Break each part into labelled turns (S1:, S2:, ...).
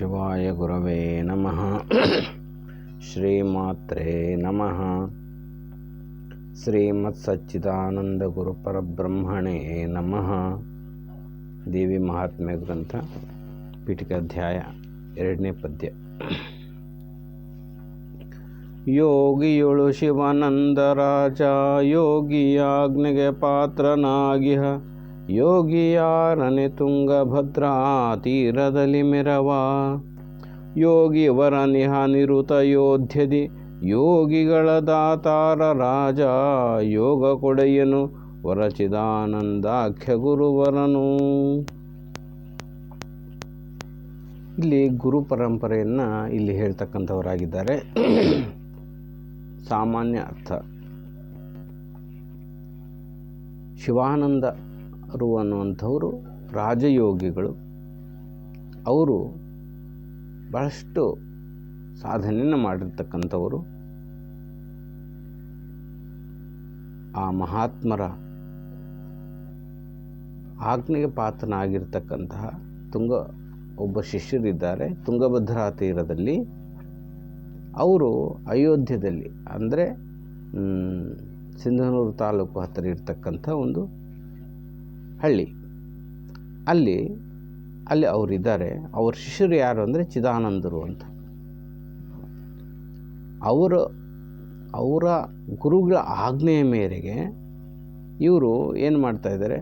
S1: ಶಿವಾಯ ಗುರವೇ ನಮಃ ಶ್ರೀಮಾತ್ರೇ ನಮಃ ಶ್ರೀಮತ್ ಸಚ್ಚಿದಾನಂದ ಗುರು ಪರಬ್ರಹ್ಮಣೇ ನಮಃ ದೇವಿ ಮಹಾತ್ಮೆ ಗ್ರಂಥ ಪೀಠಿಕೆ ಅಧ್ಯಾಯ ಎರಡನೇ ಪದ್ಯ ಯೋಗಿಯೊಳು ಶಿವಾನಂದರಾಜ ಯೋಗಿಯಾಜ್ಞೆಗೆ ಪಾತ್ರನಾಗಿಹ ಯೋಗಿಯಾರನೆ ತುಂಗಭದ್ರಾ ತೀರದಲ್ಲಿ ಮೆರವ. ಯೋಗಿ ವರನಿಹ ನಿರುತ ಯೋಧ್ಯದಿ. ಯೋಗಿಗಳ ದಾತಾರ ರಾಜ ಯೋಗ ಕೊಡೆಯನು. ವರಚಿದಾನಂದಾಖ್ಯ ಗುರುವರನು. ಇಲ್ಲಿ ಗುರು ಪರಂಪರೆಯನ್ನು ಇಲ್ಲಿ ಹೇಳ್ತಕ್ಕಂಥವರಾಗಿದ್ದಾರೆ. ಸಾಮಾನ್ಯ ಅರ್ಥ. ಶಿವಾನಂದರು ಅನ್ನುವಂಥವರು ರಾಜಯೋಗಿಗಳು. ಅವರು ಬಹಳಷ್ಟು ಸಾಧನೆಯನ್ನು ಮಾಡಿರ್ತಕ್ಕಂಥವರು. ಆ ಮಹಾತ್ಮರ ಆಜ್ಞೆಗೆ ಪಾತ್ರನಾಗಿರ್ತಕ್ಕಂತಹ ತುಂಗ ಒಬ್ಬ ಶಿಷ್ಯರಿದ್ದಾರೆ. ತುಂಗಭದ್ರಾ ತೀರದಲ್ಲಿ ಅವರು ಅಯೋಧ್ಯದಲ್ಲಿ, ಅಂದರೆ ಸಿಂಧನೂರು ತಾಲೂಕು ಹತ್ತಿರ ಇರ್ತಕ್ಕಂಥ ಒಂದು ಹಳ್ಳಿ. ಅಲ್ಲಿ ಅಲ್ಲಿ ಅವರಿದ್ದಾರೆ. ಅವ್ರ ಶಿಷ್ಯರು ಯಾರು ಅಂದರೆ ಚಿದಾನಂದರು ಅಂತ. ಅವರು, ಅವರ ಗುರುಗಳ ಆಜ್ಞೆಯ ಮೇರೆಗೆ ಇವರು ಏನು ಮಾಡ್ತಾಯಿದ್ದಾರೆ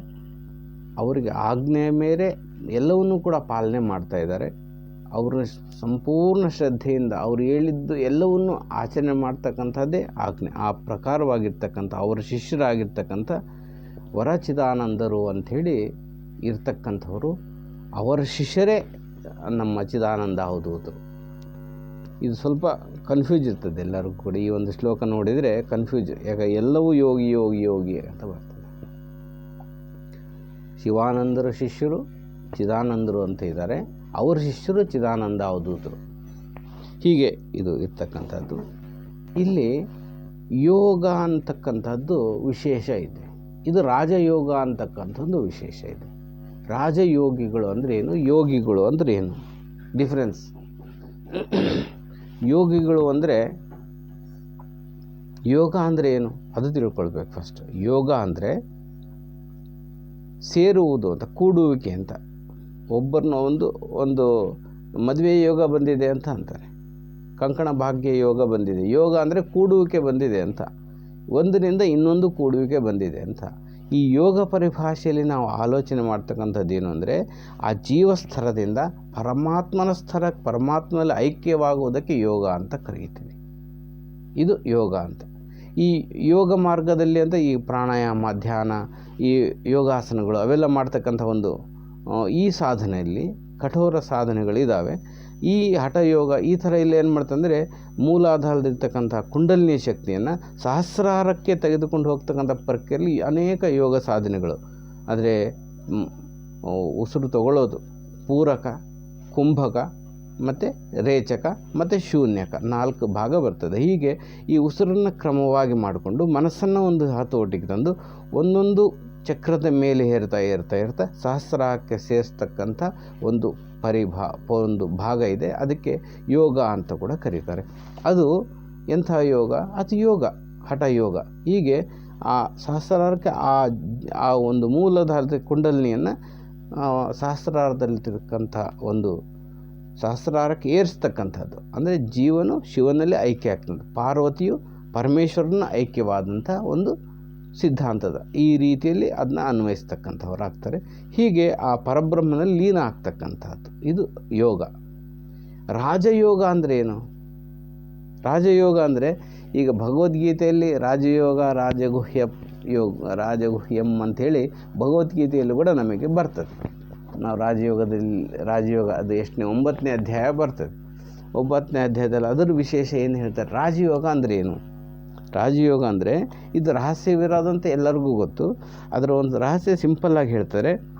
S1: ಅವರಿಗೆ ಆಜ್ಞೆಯ ಮೇರೆ ಎಲ್ಲವನ್ನೂ ಕೂಡ ಪಾಲನೆ ಮಾಡ್ತಾ ಇದ್ದಾರೆ. ಅವ್ರನ್ನ ಸಂಪೂರ್ಣ ಶ್ರದ್ಧೆಯಿಂದ ಅವ್ರು ಹೇಳಿದ್ದು ಎಲ್ಲವನ್ನು ಆಚರಣೆ ಮಾಡ್ತಕ್ಕಂಥದ್ದೇ ಆಜ್ಞೆ. ಆ ಪ್ರಕಾರವಾಗಿರ್ತಕ್ಕಂಥ, ಅವರ ಶಿಷ್ಯರಾಗಿರ್ತಕ್ಕಂಥ ವರಚಿದಾನಂದರು ಅಂಥೇಳಿ ಇರ್ತಕ್ಕಂಥವರು, ಅವರ ಶಿಷ್ಯರೇ ನಮ್ಮ ಚಿದಾನಂದ ಹೌದು ಇದು ಸ್ವಲ್ಪ ಕನ್ಫ್ಯೂಸ್ ಇರ್ತದೆ ಎಲ್ಲರಿಗೂ ಕೂಡ. ಈ ಒಂದು ಶ್ಲೋಕ ನೋಡಿದರೆ ಕನ್ಫ್ಯೂಸ್ ಯಾಕೆ ಎಲ್ಲವೂ ಯೋಗಿ ಯೋಗಿ ಯೋಗಿ ಅಂತ ಬರ್ತದೆ. ಶಿವಾನಂದರ ಶಿಷ್ಯರು, ಚಿದಾನಂದರು ಅಂತ ಇದ್ದಾರೆ. ಅವರ ಶಿಷ್ಯರು ಚಿದಾನಂದ ಅವಧೂತರು ಹೀಗೆ ಇದು ಇರ್ತಕ್ಕಂಥದ್ದು. ಇಲ್ಲಿ ಯೋಗ ಅಂತಕ್ಕಂಥದ್ದು ವಿಶೇಷ ಇದೆ. ಇದು ರಾಜಯೋಗ ಅಂತಕ್ಕಂಥದ್ದು ವಿಶೇಷ ಇದೆ. ರಾಜಯೋಗಿಗಳು ಅಂದರೆ ಏನು? ಯೋಗಿಗಳು ಅಂದರೆ ಏನು? ಡಿಫ್ರೆನ್ಸ್ ಯೋಗಿಗಳು ಅಂದರೆ ಯೋಗ ಅಂದರೆ ಏನು? ಅದು ತಿಳ್ಕೊಳ್ಬೇಕು ಫಸ್ಟ್ ಯೋಗ ಅಂದರೆ ಸೇರುವುದು ಅಂತ, ಕೂಡುವಿಕೆ ಅಂತ. ಒಬ್ಬರನ್ನ ಒಂದು ಒಂದು ಮದುವೆ ಯೋಗ ಬಂದಿದೆ ಅಂತ ಅಂತಾರೆ. ಕಂಕಣ ಭಾಗ್ಯ ಯೋಗ ಬಂದಿದೆ. ಯೋಗ ಅಂದರೆ ಕೂಡುವಿಕೆ ಬಂದಿದೆ ಅಂತ. ಒಂದರಿಂದ ಇನ್ನೊಂದು ಕೂಡುವಿಕೆ ಬಂದಿದೆ ಅಂತ. ಈ ಯೋಗ ಪರಿಭಾಷೆಯಲ್ಲಿ ನಾವು ಆಲೋಚನೆ ಮಾಡ್ತಕ್ಕಂಥದ್ದು ಏನು ಅಂದರೆ, ಆ ಜೀವಸ್ಥರದಿಂದ ಪರಮಾತ್ಮನ ಸ್ಥರ, ಪರಮಾತ್ಮನಲ್ಲಿ ಐಕ್ಯವಾಗುವುದಕ್ಕೆ ಯೋಗ ಅಂತ ಕರೀತೀವಿ. ಇದು ಯೋಗ ಅಂತ. ಈ ಯೋಗ ಮಾರ್ಗದಲ್ಲಿ ಅಂತ ಈ ಪ್ರಾಣಾಯಾಮ, ಧ್ಯಾನ, ಈ ಯೋಗಾಸನಗಳು ಅವೆಲ್ಲ ಮಾಡ್ತಕ್ಕಂಥ ಒಂದು ಈ ಸಾಧನೆಯಲ್ಲಿ ಕಠೋರ ಸಾಧನೆಗಳಿದ್ದಾವೆ ಈ ಹಠಯೋಗ ಈ ಥರ ಇಲ್ಲಿ ಏನು ಮಾಡ್ತಂದರೆ ಮೂಲಾಧಾರದಲ್ಲಿರ್ತಕ್ಕಂಥ ಕುಂಡಲಿನಿ ಶಕ್ತಿಯನ್ನು ಸಹಸ್ರಾರಕ್ಕೆ ತೆಗೆದುಕೊಂಡು ಹೋಗ್ತಕ್ಕಂಥ ಪ್ರಕ್ರಿಯೆಯಲ್ಲಿ ಅನೇಕ ಯೋಗ ಸಾಧನೆಗಳು. ಆದರೆ ಉಸಿರು ತಗೊಳ್ಳೋದು ಪೂರಕ, ಕುಂಭಕ, ಮತ್ತು ರೇಚಕ, ಮತ್ತು ಶೂನ್ಯಕ ನಾಲ್ಕು ಭಾಗ ಬರ್ತದೆ. ಹೀಗೆ ಈ ಉಸಿರನ್ನು ಕ್ರಮವಾಗಿ ಮಾಡಿಕೊಂಡು ಮನಸ್ಸನ್ನು ಒಂದು ಹತೋಟಿಗೆ ತಂದು ಒಂದೊಂದು ಚಕ್ರದ ಮೇಲೆ ಏರ್ತಾ ಏರ್ತಾ ಇರ್ತಾ ಸಹಸ್ರಕ್ಕೆ ಸೇರಿಸ್ತಕ್ಕಂಥ ಒಂದು ಪರಿಭಾ ಒಂದು ಭಾಗ ಇದೆ. ಅದಕ್ಕೆ ಯೋಗ ಅಂತ ಕೂಡ ಕರೀತಾರೆ. ಅದು ಎಂಥ ಯೋಗ? ಅತಿ ಯೋಗ, ಹಠ ಯೋಗ. ಹೀಗೆ ಆ ಸಹಸ್ರಾರಕ್ಕೆ ಆ ಆ ಒಂದು ಮೂಲಧಾರದ ಕುಂಡಲಿನಿಯನ್ನು ಸಹಸ್ರಾರದಲ್ಲಿರ್ತಕ್ಕಂಥ ಒಂದು ಸಹಸ್ರಾರಕ್ಕೆ ಏರಿಸ್ತಕ್ಕಂಥದ್ದು. ಅಂದರೆ ಜೀವನು ಶಿವನಲ್ಲಿ ಐಕ್ಯ ಆಗ್ತದೆ. ಪಾರ್ವತಿಯು ಪರಮೇಶ್ವರನ ಐಕ್ಯವಾದಂಥ ಒಂದು ಸಿದ್ಧಾಂತದ. ಈ ರೀತಿಯಲ್ಲಿ ಅದನ್ನ ಅನ್ವಯಿಸ್ತಕ್ಕಂಥವ್ರಾಗ್ತಾರೆ. ಹೀಗೆ ಆ ಪರಬ್ರಹ್ಮನಲ್ಲಿ ಲೀನ ಆಗ್ತಕ್ಕಂಥದ್ದು. ಇದು ಯೋಗ. ರಾಜಯೋಗ ಅಂದರೆ ಏನು? ರಾಜಯೋಗ ಅಂದರೆ ಈಗ ಭಗವದ್ಗೀತೆಯಲ್ಲಿ ರಾಜಯೋಗ, ರಾಜಗುಹ್ಯ ಯೋಗ, ರಾಜಗುಹ್ಯಂ ಅಂಥೇಳಿ ಭಗವದ್ಗೀತೆಯಲ್ಲೂ ಕೂಡ ನಮಗೆ ಬರ್ತದೆ. ನಾವು ರಾಜಯೋಗದಲ್ಲಿ, ರಾಜಯೋಗ ಅದು ಎಷ್ಟನೇ, ಒಂಬತ್ತನೇ ಅಧ್ಯಾಯ ಬರ್ತದೆ. ಒಂಬತ್ತನೇ ಅಧ್ಯಾಯದಲ್ಲಿ ಅದರ ವಿಶೇಷ ಏನು ಹೇಳ್ತಾರೆ? ರಾಜಯೋಗ ಅಂದರೆ ಏನು? ರಾಜಯೋಗ ಅಂದರೆ ಇದು ರಹಸ್ಯವಿರೋದಂತ ಎಲ್ಲರಿಗೂ ಗೊತ್ತು. ಅದರ ಒಂದು ರಹಸ್ಯ ಸಿಂಪಲ್ಲಾಗಿ ಹೇಳ್ತಾರೆ.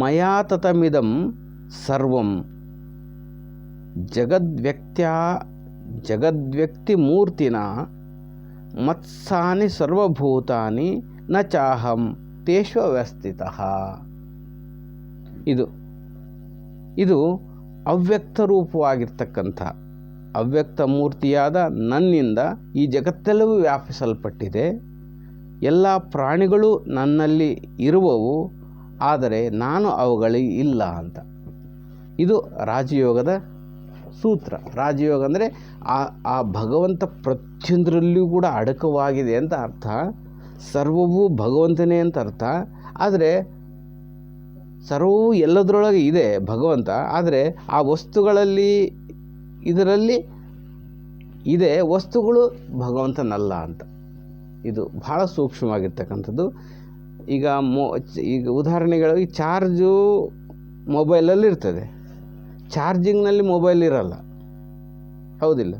S1: ಮಯಾ ತತಮಿದಂ ಸರ್ವಂ. ಜಗದ್ವ್ಯಕ್ತ್ಯ ಜಗದ್ವ್ಯಕ್ತಿ ಮೂರ್ತಿನ ಮತ್ಸಾನಿ ಸರ್ವಭೂತಾನಿ ನ ಚಾಹಂ ತೇಷ್ವ ವ್ಯಸ್ಥಿತ. ಇದು ಇದು ಅವ್ಯಕ್ತ ರೂಪವಾಗಿರ್ತಕ್ಕಂಥ ಅವ್ಯಕ್ತ ಮೂರ್ತಿಯಾದ ನನ್ನಿಂದ ಈ ಜಗತ್ತೆಲ್ಲವೂ ವ್ಯಾಪಿಸಲ್ಪಟ್ಟಿದೆ. ಎಲ್ಲ ಪ್ರಾಣಿಗಳು ನನ್ನಲ್ಲಿ ಇರುವವು, ಆದರೆ ನಾನು ಅವುಗಳಿಗೆ ಇಲ್ಲ ಅಂತ. ಇದು ರಾಜಯೋಗದ ಸೂತ್ರ. ರಾಜಯೋಗ ಅಂದರೆ ಆ ಆ ಭಗವಂತ ಪ್ರತಿಯೊಂದರಲ್ಲಿಯೂ ಕೂಡ ಅಡಕವಾಗಿದೆ ಅಂತ ಅರ್ಥ. ಸರ್ವವೂ ಭಗವಂತನೇ ಅಂತ ಅರ್ಥ. ಆದರೆ ಸರ್ವವೂ ಎಲ್ಲದರೊಳಗೆ ಇದೆ ಭಗವಂತ. ಆದರೆ ಆ ವಸ್ತುಗಳಲ್ಲಿ ಇದರಲ್ಲಿ ಇದೆ ವಸ್ತುಗಳು ಭಗವಂತನಲ್ಲ ಅಂತ. ಇದು ಭಾಳ ಸೂಕ್ಷ್ಮವಾಗಿರ್ತಕ್ಕಂಥದ್ದು. ಈಗ ಮೊ, ಈಗ ಉದಾಹರಣೆಗಳಿಗೆ ಚಾರ್ಜು ಮೊಬೈಲಲ್ಲಿ ಇರ್ತದೆ. ಚಾರ್ಜಿಂಗ್ನಲ್ಲಿ ಮೊಬೈಲ್ ಇರಲ್ಲ. ಹೌದಿಲ್ಲ.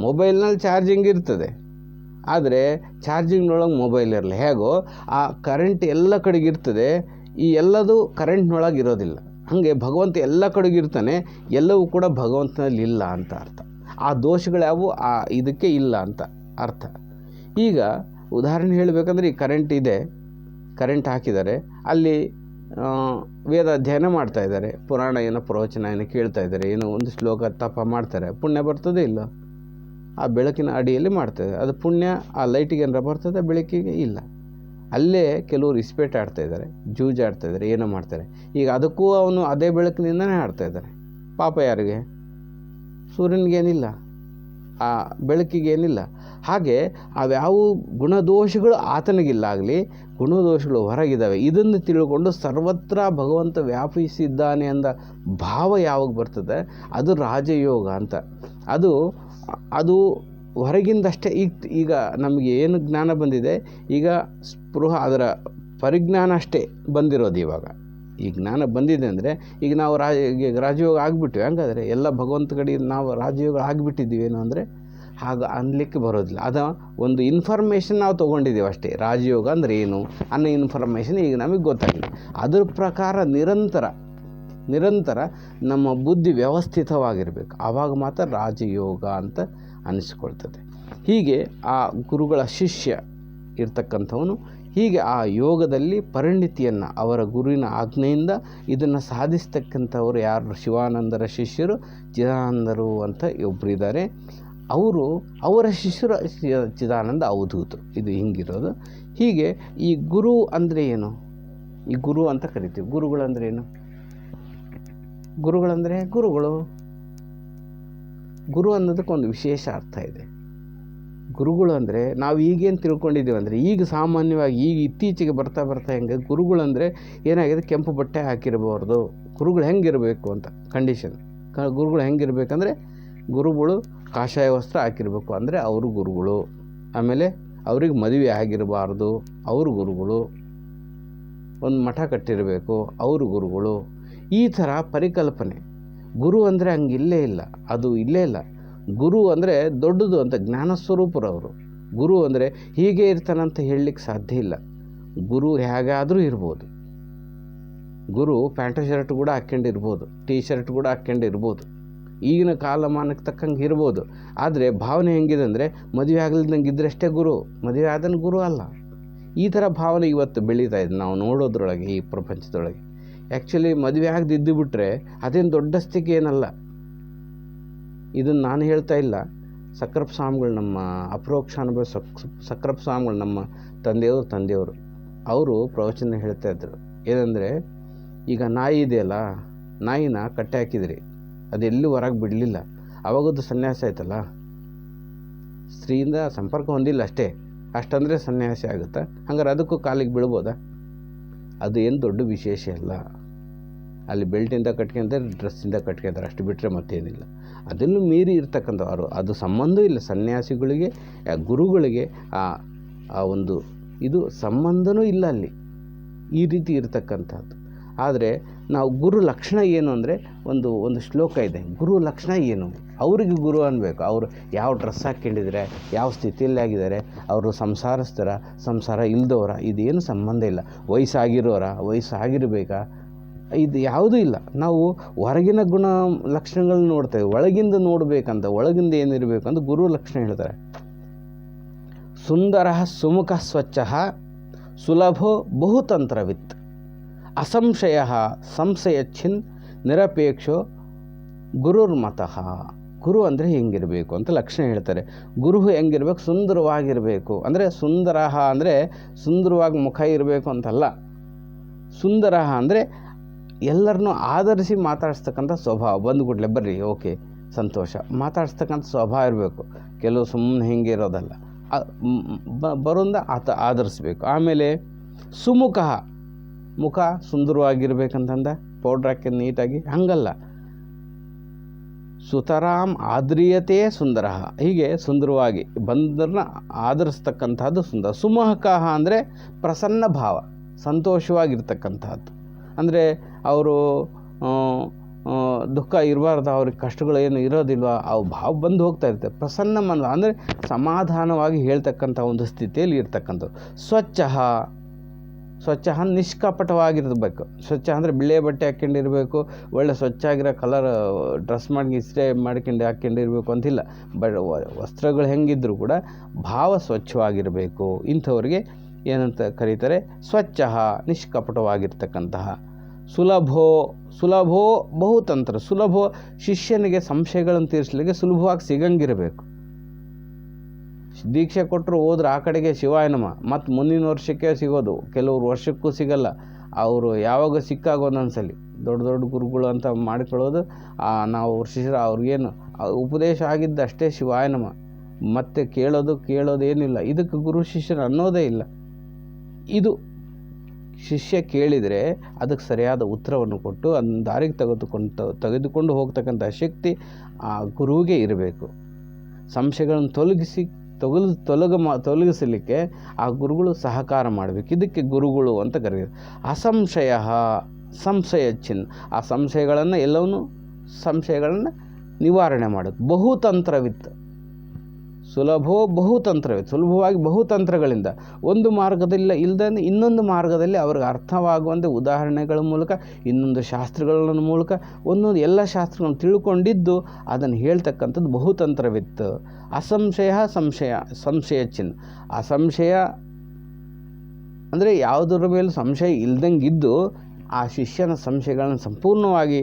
S1: ಮೊಬೈಲ್ನಲ್ಲಿ ಚಾರ್ಜಿಂಗ್ ಇರ್ತದೆ. ಆದರೆ ಚಾರ್ಜಿಂಗ್ನೊಳಗೆ ಮೊಬೈಲ್ ಇರಲ್ಲ. ಹೇಗೋ, ಆ ಕರೆಂಟ್ ಎಲ್ಲ ಕಡೆಗೆ ಇರ್ತದೆ. ಈ ಎಲ್ಲದೂ ಕರೆಂಟ್ನೊಳಗೆ ಇರೋದಿಲ್ಲ. ಹಾಗೆ ಭಗವಂತ ಎಲ್ಲ ಕಡೆಗಿರ್ತಾನೆ ಎಲ್ಲವೂ ಕೂಡ ಭಗವಂತನಲ್ಲಿ ಇಲ್ಲ ಅಂತ ಅರ್ಥ. ಆ ದೋಷಗಳ್ಯಾವು ಆ ಇದಕ್ಕೆ ಇಲ್ಲ ಅಂತ ಅರ್ಥ. ಈಗ ಉದಾಹರಣೆ ಹೇಳಬೇಕಂದ್ರೆ ಈ ಕರೆಂಟ್ ಇದೆ ಕರೆಂಟ್ ಹಾಕಿದ್ದಾರೆ, ಅಲ್ಲಿ ವೇದ ಅಧ್ಯಯನ ಮಾಡ್ತಾ ಇದ್ದಾರೆ. ಪುರಾಣ ಏನೋ ಪ್ರವಚನ ಏನೋ ಕೇಳ್ತಾ ಇದ್ದಾರೆ, ಏನೋ ಒಂದು ಶ್ಲೋಕ ತಪ ಮಾಡ್ತಾರೆ, ಪುಣ್ಯ ಬರ್ತದೆ ಇಲ್ಲ? ಆ ಬೆಳಕಿನ ಅಡಿಯಲ್ಲಿ ಮಾಡ್ತಾರೆ ಅದು ಪುಣ್ಯ, ಆ ಲೈಟಿಗೆ ಏನಾರ ಬರ್ತದೆ, ಬೆಳಕಿಗೆ ಇಲ್ಲ. ಅಲ್ಲೇ ಕೆಲವರು ಇಸ್ಪೇಟ್ ಆಡ್ತಾ ಇದ್ದಾರೆ, ಜೂಜ್ ಆಡ್ತಾ ಇದ್ದಾರೆ, ಏನೋ ಮಾಡ್ತಾರೆ. ಈಗ ಅದಕ್ಕೂ ಅವನು ಅದೇ ಬೆಳಕಿನಿಂದನೇ ಆಡ್ತಾ ಇದ್ದಾರೆ ಪಾಪ ಯಾರಿಗೆ? ಸೂರ್ಯನಿಗೇನಿಲ್ಲ. ಆ ಬೆಳಕಿಗೇನಿಲ್ಲ. ಹಾಗೆ ಅವ್ಯಾವ ಗುಣದೋಷಗಳು ಆತನಿಗಿಲ್ಲ ಆಗಲಿ ಗುಣದೋಷಗಳು ಹೊರಗಿದ್ದಾವೆ. ಇದನ್ನು ತಿಳ್ಕೊಂಡು ಸರ್ವತ್ರ ಭಗವಂತ ವ್ಯಾಪಿಸಿದ್ದಾನೆ ಅಂದ ಭಾವ ಯಾವಾಗ ಬರ್ತದೆ? ಅದು ರಾಜಯೋಗ ಅಂತ. ಅದು ಅದು ಹೊರಗಿಂದಷ್ಟೇ. ಈಗ ಈಗ ನಮಗೆ ಏನು ಜ್ಞಾನ ಬಂದಿದೆ? ಈಗ ಸ್ಪೃಹ ಅದರ ಪರಿಜ್ಞಾನ ಅಷ್ಟೇ ಬಂದಿರೋದು ಇವಾಗ. ಈ ಜ್ಞಾನ ಬಂದಿದೆ ಅಂದರೆ ಈಗ ನಾವು ರಾಜ ಈಗ ರಾಜಯೋಗ ಆಗಿಬಿಟ್ವಿ. ಹಂಗಾದರೆ ಎಲ್ಲ ಭಗವಂತ ಕಡೆ ನಾವು ರಾಜಯೋಗ ಆಗಿಬಿಟ್ಟಿದ್ದೀವಿ ಏನು ಅಂದರೆ ಹಾಗೆ ಅನ್ಲಿಕ್ಕೆ ಬರೋದಿಲ್ಲ. ಅದು ಒಂದು ಇನ್ಫಾರ್ಮೇಷನ್ ನಾವು ತೊಗೊಂಡಿದ್ದೀವಿ ಅಷ್ಟೇ. ರಾಜಯೋಗ ಅಂದರೆ ಏನು ಅನ್ನೋ ಇನ್ಫಾರ್ಮೇಷನ್ ಈಗ ನಮಗೆ ಗೊತ್ತಾಗಿದೆ. ಅದ್ರ ಪ್ರಕಾರ ನಿರಂತರ ನಿರಂತರ ನಮ್ಮ ಬುದ್ಧಿ ವ್ಯವಸ್ಥಿತವಾಗಿರಬೇಕು. ಆವಾಗ ಮಾತ್ರ ರಾಜಯೋಗ ಅಂತ ಅನಿಸ್ಕೊಳ್ತದೆ. ಹೀಗೆ ಆ ಗುರುಗಳ ಶಿಷ್ಯ ಇರ್ತಕ್ಕಂಥವನು ಹೀಗೆ ಆ ಯೋಗದಲ್ಲಿ ಪರಿಣಿತಿಯನ್ನು ಅವರ ಗುರುವಿನ ಆಜ್ಞೆಯಿಂದ ಇದನ್ನು ಸಾಧಿಸ್ತಕ್ಕಂಥವ್ರು ಯಾರು? ಶಿವಾನಂದರ ಶಿಷ್ಯರು, ಚಿದಾನಂದರು ಅಂತ ಒಬ್ಬರಿದ್ದಾರೆ ಅವರು ಅವರ ಶಿಷ್ಯರು ಚಿದಾನಂದ ಅವಧೂತರು ಇದು ಹಿಂಗಿರೋದು. ಹೀಗೆ ಈ ಗುರು ಅಂದರೆ ಏನು? ಈ ಗುರು ಅಂತ ಕರಿತೀವಿ. ಗುರುಗಳಂದ್ರೆ ಏನು? ಗುರುಗಳಂದರೆ ಗುರುಗಳು. ಗುರು ಅನ್ನೋದಕ್ಕೆ ಒಂದು ವಿಶೇಷ ಅರ್ಥ ಇದೆ. ಗುರುಗಳು ಅಂದರೆ ನಾವು ಈಗೇನು ತಿಳ್ಕೊಂಡಿದ್ದೀವಿ ಅಂದರೆ ಈಗ ಸಾಮಾನ್ಯವಾಗಿ ಈಗ ಇತ್ತೀಚೆಗೆ ಬರ್ತಾ ಬರ್ತಾ ಹೆಂಗೆ ಗುರುಗಳಂದರೆ ಏನಾಗಿದೆ? ಕೆಂಪು ಬಟ್ಟೆ ಹಾಕಿರಬಾರ್ದು. ಗುರುಗಳು ಹೆಂಗಿರಬೇಕು ಅಂತ ಕಂಡೀಷನ್ ಕ ಗುರುಗಳು ಹೆಂಗಿರಬೇಕಂದ್ರೆ ಗುರುಗಳು ಕಾಷಾಯ ವಸ್ತ್ರ ಹಾಕಿರಬೇಕು ಅಂದರೆ ಅವರು ಗುರುಗಳು. ಆಮೇಲೆ ಅವ್ರಿಗೆ ಮದುವೆ ಆಗಿರಬಾರ್ದು, ಅವರು ಗುರುಗಳು. ಒಂದು ಮಠ ಕಟ್ಟಿರಬೇಕು, ಅವರು ಗುರುಗಳು. ಈ ಥರ ಪರಿಕಲ್ಪನೆ. ಗುರು ಅಂದರೆ ಇಲ್ಲೇ ಇಲ್ಲ. ಅದು ಇಲ್ಲೇ ಇಲ್ಲ. ಗುರು ಅಂದರೆ ದೊಡ್ಡದು ಅಂತ, ಜ್ಞಾನ ಸ್ವರೂಪರವರು. ಗುರು ಅಂದರೆ ಹೀಗೆ ಇರ್ತಾನಂತ ಹೇಳಲಿಕ್ಕೆ ಸಾಧ್ಯ ಇಲ್ಲ. ಗುರು ಹೇಗಾದರೂ ಇರ್ಬೋದು. ಗುರು ಪ್ಯಾಂಟ್ ಶರ್ಟ್ ಕೂಡ ಹಾಕ್ಕೊಂಡಿರ್ಬೋದು ಟೀ ಶರ್ಟ್ ಕೂಡ ಹಾಕ್ಕೊಂಡಿರ್ಬೋದು. ಈಗಿನ ಕಾಲಮಾನಕ್ಕೆ ತಕ್ಕಂಗೆ ಇರ್ಬೋದು. ಆದರೆ ಭಾವನೆ ಹೆಂಗಿದೆ ಅಂದರೆ ಮದುವೆ ಆಗಲಿದ್ದಂಗೆ ಇದ್ರಷ್ಟೇ ಗುರು, ಮದುವೆ ಆದನ ಗುರು ಅಲ್ಲ. ಈ ಥರ ಭಾವನೆ ಇವತ್ತು ಬೆಳೀತಾ ಇದೆ ನಾವು ನೋಡೋದ್ರೊಳಗೆ ಈ ಪ್ರಪಂಚದೊಳಗೆ. ಆ್ಯಕ್ಚುಲಿ ಮದುವೆ ಆಗದಿದ್ದು ಬಿಟ್ಟರೆ ಅದೇನು ದೊಡ್ಡ ಸ್ಥಿತಿ ಏನಲ್ಲ. ಇದನ್ನು ನಾನು ಹೇಳ್ತಾ ಇಲ್ಲ. ಸಕ್ರಪ್ ಸ್ವಾಮಿಗಳು ನಮ್ಮ ಅಪರೋಕ್ಷ ಅನುಭವ, ಸಕ್, ಸಕ್ರಪ್ ಸ್ವಾಮಿಗಳು ನಮ್ಮ ತಂದೆಯವರು ತಂದೆಯವರು, ಅವರು ಪ್ರವಚನ ಹೇಳ್ತಾ ಇದ್ದರು ಏನಂದರೆ, ಈಗ ನಾಯಿ ಇದೆಯಲ್ಲ, ನಾಯಿನ ಕಟ್ಟೆ ಹಾಕಿದ್ರಿ, ಅದು ಎಲ್ಲೂ ಹೊರಗೆ ಬಿಡಲಿಲ್ಲ. ಅವಾಗದ್ದು ಸನ್ಯಾಸ ಆಯ್ತಲ್ಲ? ಸ್ತ್ರೀಯಿಂದ ಸಂಪರ್ಕ ಹೊಂದಿಲ್ಲ ಅಷ್ಟೇ. ಅಷ್ಟಂದರೆ ಸನ್ಯಾಸಿ ಆಗುತ್ತಾ? ಹಂಗಾರೆ ಅದಕ್ಕೂ ಕಾಲಿಗೆ ಬೀಳ್ಬೋದಾ? ಅದು ಏನು ದೊಡ್ಡ ವಿಶೇಷ ಅಲ್ಲ. ಅಲ್ಲಿ ಬೆಲ್ಟಿಂದ ಕಟ್ಕೊಂತಾರೆ, ಡ್ರೆಸ್ಸಿಂದ ಕಟ್ಕೊಂತಾರೆ, ಅಷ್ಟು ಬಿಟ್ಟರೆ ಮತ್ತೇನಿಲ್ಲ. ಅದನ್ನು ಮೀರಿ ಇರ್ತಕ್ಕಂಥವರು. ಅದು ಸಂಬಂಧ ಇಲ್ಲ. ಸನ್ಯಾಸಿಗಳಿಗೆ ಗುರುಗಳಿಗೆ, ಆ ಆ ಒಂದು ಇದು ಸಂಬಂಧನೂ ಇಲ್ಲ ಅಲ್ಲಿ. ಈ ರೀತಿ ಇರತಕ್ಕಂಥದ್ದು. ಆದರೆ ನಾವು ಗುರು ಲಕ್ಷಣ ಏನು ಅಂದರೆ ಒಂದು ಒಂದು ಶ್ಲೋಕ ಇದೆ. ಗುರು ಲಕ್ಷಣ ಏನು? ಅವರಿಗೆ ಗುರು ಅನ್ನಬೇಕು ಅವರು ಯಾವ ಡ್ರೆಸ್ ಹಾಕ್ಕೊಂಡಿದ್ದಾರೆ ಯಾವ ಸ್ಥಿತಿಯಲ್ಲಿ ಆಗಿದ್ದಾರೆ, ಅವರು ಸಂಸಾರಸ್ಥರ, ಸಂಸಾರ ಇಲ್ಲದವರ ಇದೇನು ಸಂಬಂಧ ಇಲ್ಲ. ವಯಸ್ಸಾಗಿರೋರ, ವಯಸ್ಸಾಗಿರ್ಬೇಕಾ? ಇದು ಯಾವುದೂ ಇಲ್ಲ. ನಾವು ಹೊರಗಿನ ಗುಣ ಲಕ್ಷಣಗಳನ್ನ ನೋಡ್ತೇವೆ. ಒಳಗಿಂದ ನೋಡಬೇಕಂತ, ಒಳಗಿಂದ ಏನಿರಬೇಕು ಅಂತ ಗುರು ಲಕ್ಷಣ ಹೇಳ್ತಾರೆ. ಸುಂದರ ಸುಮುಖ ಸ್ವಚ್ಛ ಸುಲಭೋ ಬಹುತಂತ್ರವಿತ್. ಅಸಂಶಯ ಸಂಶಯಚ್ಛಿನ್ ನಿರಪೇಕ್ಷೋ ಗುರುರ್ಮತಃ. ಗುರು ಅಂದರೆ ಹೆಂಗಿರಬೇಕು ಅಂತ ಲಕ್ಷಣ ಹೇಳ್ತಾರೆ. ಗುರು ಹೆಂಗಿರಬೇಕು? ಸುಂದರವಾಗಿರಬೇಕು. ಅಂದರೆ ಸುಂದರ ಅಂದರೆ ಸುಂದರವಾಗಿ ಮುಖ ಇರಬೇಕು ಅಂತಲ್ಲ. ಸುಂದರ ಅಂದರೆ ಎಲ್ಲರನ್ನೂ ಆಧರಿಸಿ ಮಾತಾಡಿಸ್ತಕ್ಕಂಥ ಸ್ವಭಾವ. ಬಂದುಬಿಡ್ಲೆ ಬರ್ರಿ, ಓಕೆ, ಸಂತೋಷ. ಮಾತಾಡಿಸ್ತಕ್ಕಂಥ ಸ್ವಭಾವ ಇರಬೇಕು. ಕೆಲವು ಸುಮ್ಮನೆ ಹಿಂಗೆ ಇರೋದಲ್ಲ. ಬರೋಂದ ಆತ ಆಧರಿಸ್ಬೇಕು. ಆಮೇಲೆ ಸುಮುಖ. ಮುಖ ಸುಂದರವಾಗಿರ್ಬೇಕಂತಂದ ಪೌಡ್ರ್ ಹಾಕಿ ನೀಟಾಗಿ, ಹಂಗಲ್ಲ. ಸುತರಾಮ್ ಆದ್ರಿಯತೆ ಸುಂದರ. ಹೀಗೆ ಸುಂದರವಾಗಿ ಬಂದ್ರನ್ನ ಆಧರಿಸ್ತಕ್ಕಂಥದ್ದು ಸುಂದರ. ಸುಮುಖ ಅಂದರೆ ಪ್ರಸನ್ನ ಭಾವ, ಸಂತೋಷವಾಗಿರ್ತಕ್ಕಂಥದ್ದು. ಅಂದರೆ ಅವರು ದುಃಖ ಇರಬಾರ್ದು, ಅವ್ರಿಗೆ ಕಷ್ಟಗಳು ಏನು ಇರೋದಿಲ್ವ? ಅವು ಭಾವ ಬಂದು ಹೋಗ್ತಾ ಇರುತ್ತೆ. ಪ್ರಸನ್ನ ಮನ ಅಂದರೆ ಸಮಾಧಾನವಾಗಿ ಹೇಳ್ತಕ್ಕಂಥ ಒಂದು ಸ್ಥಿತಿಯಲ್ಲಿ ಇರ್ತಕ್ಕಂಥದ್ದು ಸ್ವಚ್ಛ ಸ್ವಚ್ಛ ನಿಷ್ಕಪಟವಾಗಿರಬೇಕು. ಸ್ವಚ್ಛ ಅಂದರೆ ಬಿಳೆ ಬಟ್ಟೆ ಹಾಕ್ಕೊಂಡಿರಬೇಕು, ಒಳ್ಳೆ ಸ್ವಚ್ಛ ಆಗಿರೋ ಕಲರ್ ಡ್ರೆಸ್ ಮಾಡಿ ಇಸ್ತ್ರಿ ಮಾಡ್ಕೊಂಡು ಹಾಕ್ಕೊಂಡಿರಬೇಕು ಅಂತಿಲ್ಲ. ಬಟ್ ವಸ್ತ್ರಗಳು ಹೆಂಗಿದ್ರೂ ಕೂಡ ಭಾವ ಸ್ವಚ್ಛವಾಗಿರಬೇಕು. ಇಂಥವ್ರಿಗೆ ಏನಂತ ಕರೀತಾರೆ? ಸ್ವಚ್ಛ ನಿಷ್ಕಪಟವಾಗಿರ್ತಕ್ಕಂತಹ ಸುಲಭೋ ಸುಲಭೋ ಬಹುತಂತ್ರ. ಸುಲಭೋ ಶಿಷ್ಯನಿಗೆ ಸಂಶಯಗಳನ್ನು ತೀರಿಸಲಿಕ್ಕೆ ಸುಲಭವಾಗಿ ಸಿಗಂಗಿರಬೇಕು. ದೀಕ್ಷೆ ಕೊಟ್ಟರು ಹೋದ್ರೆ ಆ ಕಡೆಗೆ ಶಿವಾಯನಮ ಮತ್ತು ಮುಂದಿನ ವರ್ಷಕ್ಕೆ ಸಿಗೋದು. ಕೆಲವ್ರು ವರ್ಷಕ್ಕೂ ಸಿಗಲ್ಲ. ಅವರು ಯಾವಾಗ ಸಿಕ್ಕಾಗ ಒಂದೊಂದ್ಸಲಿ. ದೊಡ್ಡ ದೊಡ್ಡ ಗುರುಗಳು ಅಂತ ಮಾಡಿಕೊಳ್ಳೋದು ನಾವು ಶಿಷ್ಯರು ಅವ್ರಿಗೇನು. ಉಪದೇಶ ಆಗಿದ್ದು ಅಷ್ಟೇ ಶಿವಾಯನಮ ಮತ್ತೆ ಕೇಳೋದು ಕೇಳೋದೇನಿಲ್ಲ. ಇದಕ್ಕೆ ಗುರು ಶಿಷ್ಯರು ಅನ್ನೋದೇ ಇಲ್ಲ. ಇದು ಶಿಷ್ಯ ಕೇಳಿದರೆ ಅದಕ್ಕೆ ಸರಿಯಾದ ಉತ್ತರವನ್ನು ಕೊಟ್ಟು ಅದನ್ನು ದಾರಿಗೆ ತೆಗೆದುಕೊಂಡು ತೆಗೆದುಕೊಂಡು ಹೋಗ್ತಕ್ಕಂಥ ಶಕ್ತಿ ಆ ಗುರುವಿಗೆ ಇರಬೇಕು. ಸಂಶಯಗಳನ್ನು ತೊಲಗಿಸಿ, ತೊಗಲು ತೊಲಗ ಮಾ ತೊಲಗಿಸಲಿಕ್ಕೆ ಆ ಗುರುಗಳು ಸಹಕಾರ ಮಾಡಬೇಕು. ಇದಕ್ಕೆ ಗುರುಗಳು ಅಂತ ಕರೆಯೋದು ಅಸಂಶಯ, ಸಂಶಯ ಚಿನ್, ಆ ಸಂಶಯಗಳನ್ನು ಎಲ್ಲವನ್ನೂ, ಸಂಶಯಗಳನ್ನು ನಿವಾರಣೆ ಮಾಡೋದು ಬಹುತಂತ್ರವಿತ್ತು. ಸುಲಭೋ ಬಹುತಂತ್ರವಿತ್ತು ಸುಲಭವಾಗಿ ಬಹುತಂತ್ರಗಳಿಂದ. ಒಂದು ಮಾರ್ಗದಲ್ಲಿ ಇಲ್ಲದೇ ಇನ್ನೊಂದು ಮಾರ್ಗದಲ್ಲಿ ಅವ್ರಿಗೆ ಅರ್ಥವಾಗುವಂತೆ ಉದಾಹರಣೆಗಳ ಮೂಲಕ, ಇನ್ನೊಂದು ಶಾಸ್ತ್ರಗಳ ಮೂಲಕ, ಒಂದೊಂದು ಎಲ್ಲ ಶಾಸ್ತ್ರಗಳನ್ನು ತಿಳ್ಕೊಂಡಿದ್ದು ಅದನ್ನು ಹೇಳ್ತಕ್ಕಂಥದ್ದು ಬಹುತಂತ್ರವಿತ್ತು. ಅಸಂಶಯ ಸಂಶಯ ಸಂಶಯ ಚಿನ್ ಅಸಂಶಯ ಅಂದರೆ ಯಾವುದರ ಮೇಲೂ ಸಂಶಯ ಇಲ್ದಂಗೆ ಇದ್ದು ಆ ಶಿಷ್ಯನ ಸಂಶಯಗಳನ್ನು ಸಂಪೂರ್ಣವಾಗಿ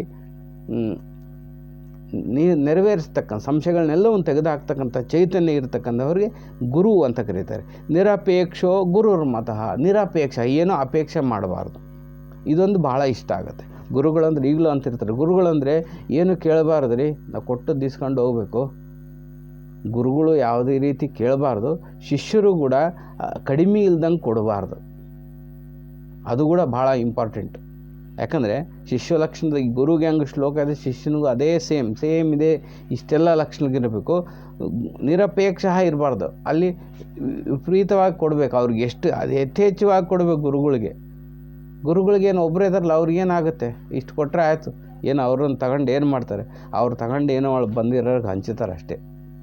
S1: ನೀ ನೆರವೇರಿಸ್ತಕ್ಕಂಥ ಸಂಶಯಗಳನ್ನೆಲ್ಲವನ್ನು ತೆಗೆದುಹಾಕ್ತಕ್ಕಂಥ ಚೈತನ್ಯ ಇರತಕ್ಕಂಥವ್ರಿಗೆ ಗುರು ಅಂತ ಕರೀತಾರೆ. ನಿರಪೇಕ್ಷೋ ಗುರುರ್ ಮತಃ ನಿರಪೇಕ್ಷ, ಏನೋ ಅಪೇಕ್ಷೆ ಮಾಡಬಾರ್ದು. ಇದೊಂದು ಭಾಳ ಇಷ್ಟ ಆಗುತ್ತೆ. ಗುರುಗಳಂದ್ರೆ ಈಗಲೂ ಅಂತಿರ್ತಾರೆ. ಗುರುಗಳಂದರೆ ಏನು ಕೇಳಬಾರ್ದು ರೀ ನಾವು ಕೊಟ್ಟು ಇಸ್ಕೊಂಡು ಹೋಗ್ಬೇಕು. ಗುರುಗಳು ಯಾವುದೇ ರೀತಿ ಕೇಳಬಾರ್ದು. ಶಿಷ್ಯರು ಕೂಡ ಕಡಿಮೆ ಇಲ್ದಂಗೆ ಕೊಡಬಾರ್ದು. ಅದು ಕೂಡ ಭಾಳ ಇಂಪಾರ್ಟೆಂಟ್ ಯಾಕಂದರೆ ಶಿಷ್ಯ ಲಕ್ಷಣದ ಗುರುಗೆ ಹಂಗೆ ಶ್ಲೋಕ ಇದೆ, ಶಿಷ್ಯನಿಗೂ ಅದೇ ಸೇಮ್ ಸೇಮ್ ಇದೆ, ಇಷ್ಟೆಲ್ಲ ಲಕ್ಷಣಗಿರಬೇಕು ನಿರಪೇಕ್ಷ ಇರಬಾರ್ದು. ಅಲ್ಲಿ ವಿಪರೀತವಾಗಿ ಕೊಡಬೇಕು ಅವ್ರಿಗೆ ಎಷ್ಟು, ಅದು ಯಥೇಚ್ಛವಾಗಿ ಕೊಡಬೇಕು ಗುರುಗಳಿಗೆ. ಗುರುಗಳಿಗೆ ಏನು ಒಬ್ಬರೇ ಇದಾರಲ್ಲ ಅವ್ರಿಗೇನಾಗುತ್ತೆ ಇಷ್ಟು ಕೊಟ್ಟರೆ ಆಯಿತು. ಏನು ಅವ್ರನ್ನ ತಗೊಂಡು ಏನು ಮಾಡ್ತಾರೆ? ಅವ್ರು ತಗೊಂಡು ಏನೋ ಒಳಗೆ ಬಂದಿರೋರಿಗೆ ಹಂಚುತ್ತಾರೆ ಅಷ್ಟೇ.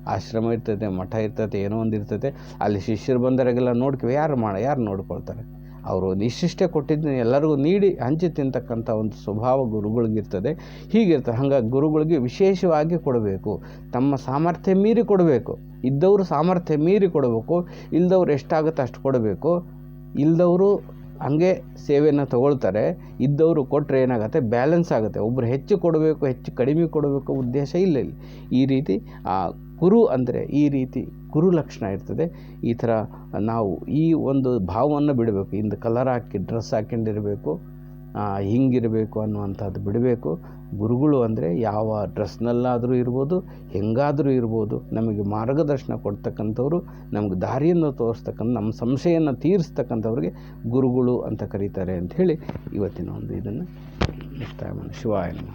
S1: ಆಶ್ರಮ ಇರ್ತೈತೆ, ಮಠ ಇರ್ತೈತೆ, ಏನೋ ಒಂದು ಇರ್ತೈತೆ. ಅಲ್ಲಿ ಶಿಷ್ಯರು ಬಂದವರಿಗೆಲ್ಲ ನೋಡ್ಕೊ, ಯಾರು ಮಾಡ, ಯಾರು ನೋಡ್ಕೊಳ್ತಾರೆ? ಅವರು ಇಷ್ಟಿಷ್ಟೇ ಕೊಟ್ಟಿದ್ದನ್ನು ಎಲ್ಲರಿಗೂ ನೀಡಿ ಹಂಚಿ ತಿಂತಕ್ಕಂಥ ಒಂದು ಸ್ವಭಾವ ಗುರುಗಳಿಗಿರ್ತದೆ. ಹೀಗಿರ್ತದೆ ಹಾಗಾಗಿ ಗುರುಗಳಿಗೆ ವಿಶೇಷವಾಗಿ ಕೊಡಬೇಕು. ತಮ್ಮ ಸಾಮರ್ಥ್ಯ ಮೀರಿ ಕೊಡಬೇಕು. ಇದ್ದವರು ಸಾಮರ್ಥ್ಯ ಮೀರಿ ಕೊಡಬೇಕು. ಇಲ್ದವ್ರು ಎಷ್ಟಾಗುತ್ತೆ ಅಷ್ಟು ಕೊಡಬೇಕು. ಇಲ್ಲದವರು ಹಂಗೆ ಸೇವೆಯನ್ನು ತಗೊಳ್ತಾರೆ. ಇದ್ದವರು ಕೊಟ್ಟರೆ ಏನಾಗುತ್ತೆ? ಬ್ಯಾಲೆನ್ಸ್ ಆಗುತ್ತೆ. ಒಬ್ಬರು ಹೆಚ್ಚು ಕೊಡಬೇಕು, ಹೆಚ್ಚು ಕಡಿಮೆ ಕೊಡಬೇಕು ಉದ್ದೇಶ ಇಲ್ಲ ಇಲ್ಲಿ. ಈ ರೀತಿ ಗುರು ಅಂದರೆ ಈ ರೀತಿ ಗುರು ಲಕ್ಷಣ ಇರ್ತದೆ. ಈ ಥರ ನಾವು ಈ ಒಂದು ಭಾವವನ್ನು ಬಿಡಬೇಕು. ಇಂದು ಕಲರ್ ಹಾಕಿ, ಡ್ರೆಸ್ ಹಾಕ್ಕೊಂಡಿರಬೇಕು ಹಿಂಗಿರಬೇಕು ಅನ್ನುವಂಥದ್ದು ಬಿಡಬೇಕು. ಗುರುಗಳು ಅಂದರೆ ಯಾವ ಡ್ರೆಸ್ನಲ್ಲಾದರೂ ಇರ್ಬೋದು, ಹೆಂಗಾದರೂ ಇರ್ಬೋದು, ನಮಗೆ ಮಾರ್ಗದರ್ಶನ ಕೊಡ್ತಕ್ಕಂಥವ್ರು, ನಮಗೆ ದಾರಿಯನ್ನು ತೋರಿಸ್ತಕ್ಕಂಥ, ನಮ್ಮ ಸಂಶಯವನ್ನು ತೀರಿಸ್ತಕ್ಕಂಥವ್ರಿಗೆ ಗುರುಗಳು ಅಂತ ಕರೀತಾರೆ ಅಂಥೇಳಿ ಇವತ್ತಿನ ಒಂದು ಇದನ್ನು ಮುಕ್ತಾಯ ಶಿವಾಯನ